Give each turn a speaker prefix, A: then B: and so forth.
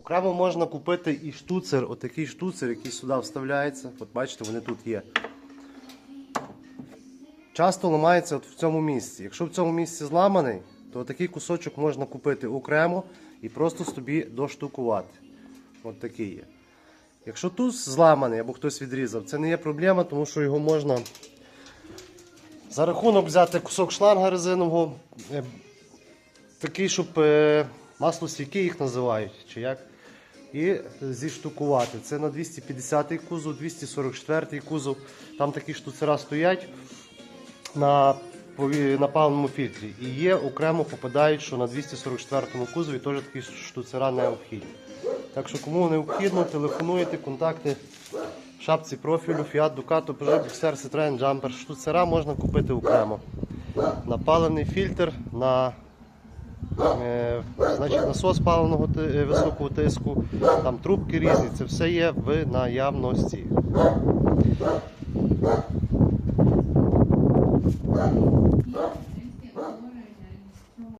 A: Окремо можна купити і штуцер, отакий штуцер, який сюди вставляється. От бачите, вони тут є. Часто ламається от в цьому місці. Якщо в цьому місці зламаний, то такий кусочок можна купити окремо і просто собі доштукувати. От такий є. Якщо тут зламаний або хтось відрізав, це не є проблема, тому що його можна за рахунок взяти кусок шланга резинового, е, такий, щоб масло стійки їх називають, чи як, і зіштукувати. Це на 250-й кузов, 244-й кузов. Там такі штуцера стоять на, на паливному фільтрі. І є окремо попадають, що на 244-му кузові теж такі штуцера необхідні. Так що кому необхідно, телефонуйте, контакти в шапці профілю, Fiat Ducato, Peugeot, Boxer, Citroen, Jumper. Штуцера можна купити окремо. На паливний фільтр, на значить, насос паленого е, високого тиску, там трубки різні, це все є в наявності.